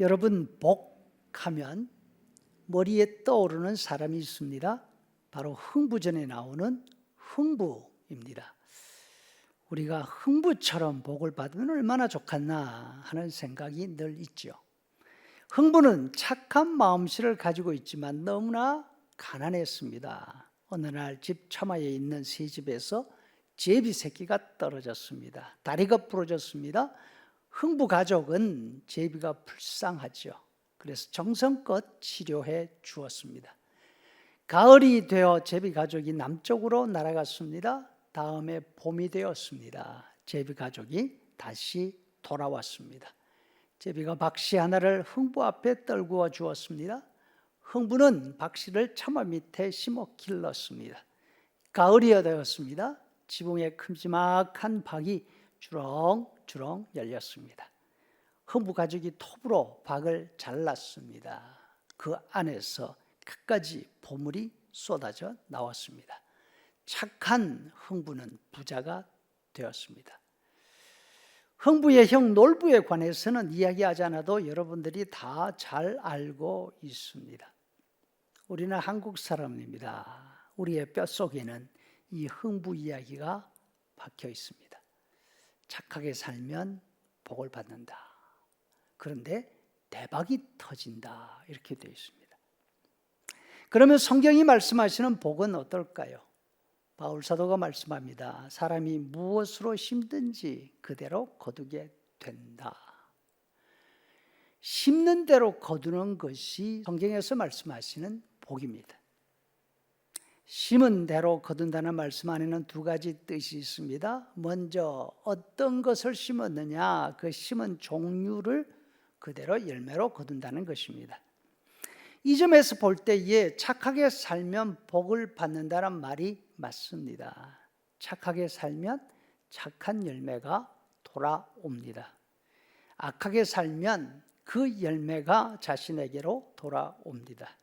여러분 복하면 머리에 떠오르는 사람이 있습니다. 바로 흥부전에 나오는 흥부입니다. 우리가 흥부처럼 복을 받으면 얼마나 좋겠나 하는 생각이 늘 있죠. 흥부는 착한 마음씨를 가지고 있지만 너무나 가난했습니다. 어느 날 집 처마에 있는 새 집에서 제비 새끼가 떨어졌습니다. 다리가 부러졌습니다. 흥부 가족은 제비가 불쌍하죠. 그래서 정성껏 치료해 주었습니다. 가을이 되어 제비 가족이 남쪽으로 날아갔습니다. 다음에 봄이 되었습니다. 제비 가족이 다시 돌아왔습니다. 제비가 박씨 하나를 흥부 앞에 떨구어 주었습니다. 흥부는 박씨를 처마 밑에 심어 길렀습니다. 가을이 되었습니다. 지붕에 큼지막한 박이 주렁주렁 열렸습니다. 흥부 가족이 톱으로 박을 잘랐습니다. 그 안에서 끝까지 보물이 쏟아져 나왔습니다. 착한 흥부는 부자가 되었습니다. 흥부의 형 놀부에 관해서는 이야기하지 않아도 여러분들이 다 잘 알고 있습니다. 우리는 한국 사람입니다. 우리의 뼛속에는 이 흥부 이야기가 박혀 있습니다. 착하게 살면 복을 받는다. 그런데 대박이 터진다. 이렇게 되어 있습니다. 그러면 성경이 말씀하시는 복은 어떨까요? 바울 사도가 말씀합니다. 사람이 무엇으로 힘든지 그대로 거두게 된다. 심는 대로 거두는 것이 성경에서 말씀하시는 복입니다. 심은 대로 거둔다는 말씀 안에는 두 가지 뜻이 있습니다. 먼저 어떤 것을 심었느냐, 그 심은 종류를 그대로 열매로 거둔다는 것입니다. 이 점에서 볼 때에 착하게 살면 복을 받는다는 말이 맞습니다. 착하게 살면 착한 열매가 돌아옵니다. 악하게 살면 그 열매가 자신에게로 돌아옵니다.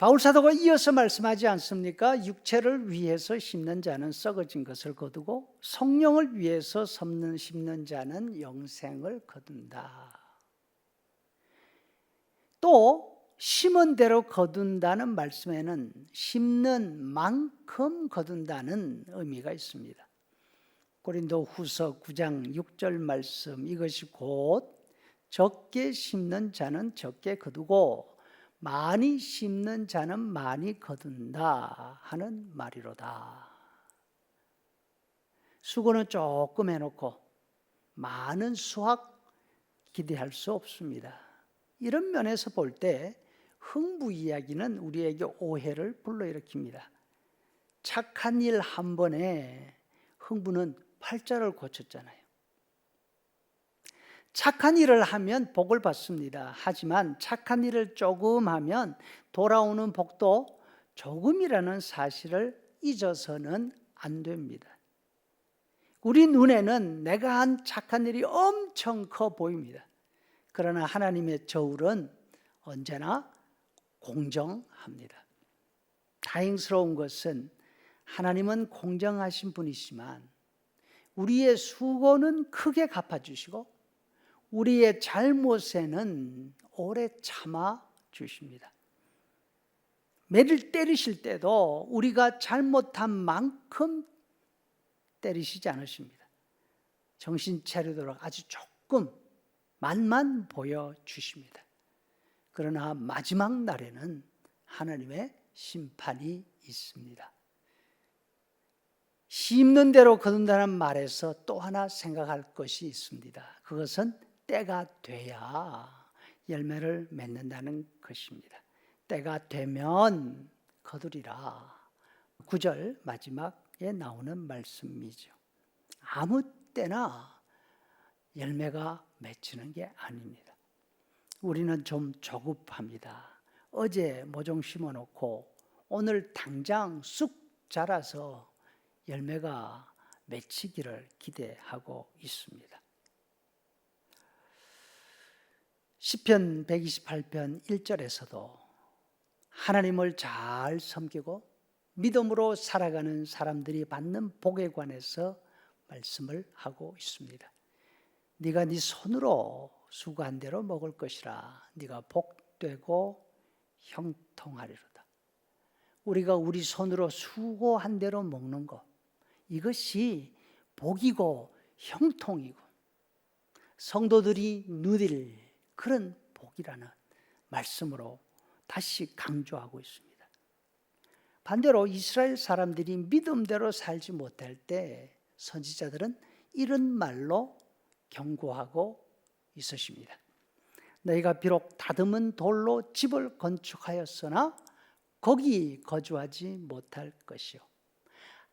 바울 사도가 이어서 말씀하지 않습니까? 육체를 위해서 심는 자는 썩어진 것을 거두고 성령을 위해서 섬는 심는 자는 영생을 거둔다. 또 심은 대로 거둔다는 말씀에는 심는 만큼 거둔다는 의미가 있습니다. 고린도 후서 9장 6절 말씀 이것이 곧 적게 심는 자는 적게 거두고 많이 심는 자는 많이 거둔다 하는 말이로다. 수고는 조금 해놓고 많은 수확 기대할 수 없습니다. 이런 면에서 볼 때 흥부 이야기는 우리에게 오해를 불러일으킵니다. 착한 일 한 번에 흥부는 팔자를 고쳤잖아요. 착한 일을 하면 복을 받습니다. 하지만 착한 일을 조금 하면 돌아오는 복도 조금이라는 사실을 잊어서는 안 됩니다. 우리 눈에는 내가 한 착한 일이 엄청 커 보입니다. 그러나 하나님의 저울은 언제나 공정합니다. 다행스러운 것은 하나님은 공정하신 분이지만 우리의 수고는 크게 갚아주시고 우리의 잘못에는 오래 참아 주십니다. 매를 때리실 때도 우리가 잘못한 만큼 때리시지 않으십니다. 정신 차리도록 아주 조금 만만 보여 주십니다. 그러나 마지막 날에는 하나님의 심판이 있습니다. 심는 대로 거둔다는 말에서 또 하나 생각할 것이 있습니다. 그것은 때가 돼야 열매를 맺는다는 것입니다. 때가 되면 거두리라. 9절 마지막에 나오는 말씀이죠. 아무 때나 열매가 맺히는 게 아닙니다. 우리는 좀 조급합니다. 어제 모종 심어놓고 오늘 당장 쑥 자라서 열매가 맺히기를 기대하고 있습니다. 시편 128편 1절에서도 하나님을 잘 섬기고 믿음으로 살아가는 사람들이 받는 복에 관해서 말씀을 하고 있습니다. 네가 네 손으로 수고한 대로 먹을 것이라 네가 복되고 형통하리로다. 우리가 우리 손으로 수고한 대로 먹는 것 이것이 복이고 형통이고 성도들이 누릴 그런 복이라는 말씀으로 다시 강조하고 있습니다. 반대로 이스라엘 사람들이 믿음대로 살지 못할 때 선지자들은 이런 말로 경고하고 있으십니다. 너희가 비록 다듬은 돌로 집을 건축하였으나 거기 거주하지 못할 것이요.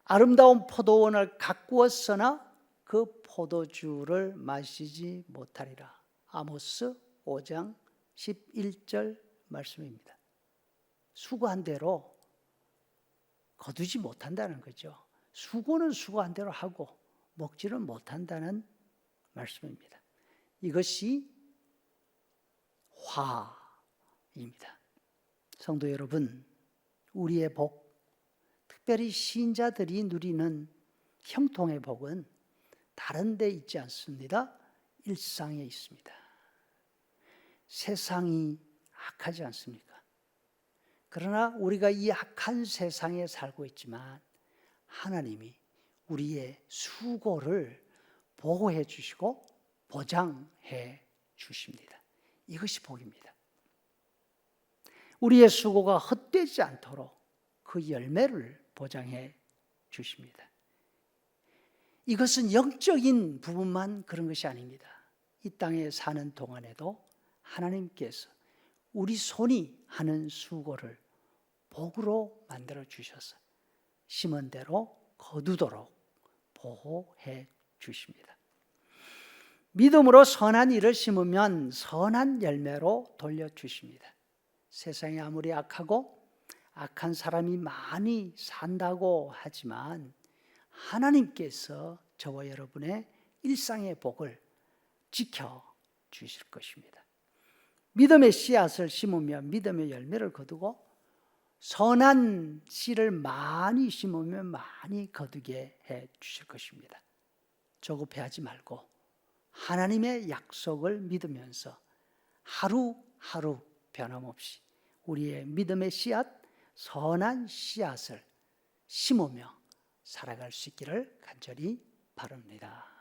아름다운 포도원을 가꾸었으나 그 포도주를 마시지 못하리라. 아모스 5장 11절 말씀입니다. 수고한 대로 거두지 못한다는 거죠. 수고는 수고한 대로 하고 먹지는 못한다는 말씀입니다. 이것이 화입니다. 성도 여러분, 우리의 복, 특별히 신자들이 누리는 형통의 복은 다른 데 있지 않습니다. 일상에 있습니다. 세상이 악하지 않습니까? 그러나 우리가 이 악한 세상에 살고 있지만 하나님이 우리의 수고를 보호해 주시고 보장해 주십니다. 이것이 복입니다. 우리의 수고가 헛되지 않도록 그 열매를 보장해 주십니다. 이것은 영적인 부분만 그런 것이 아닙니다. 이 땅에 사는 동안에도 하나님께서 우리 손이 하는 수고를 복으로 만들어 주셔서 심은 대로 거두도록 보호해 주십니다. 믿음으로 선한 일을 심으면 선한 열매로 돌려 주십니다. 세상이 아무리 악하고 악한 사람이 많이 산다고 하지만 하나님께서 저와 여러분의 일상의 복을 지켜 주실 것입니다. 믿음의 씨앗을 심으면 믿음의 열매를 거두고 선한 씨를 많이 심으면 많이 거두게 해 주실 것입니다. 조급해하지 말고 하나님의 약속을 믿으면서 하루하루 변함없이 우리의 믿음의 씨앗, 선한 씨앗을 심으며 살아갈 수 있기를 간절히 바랍니다.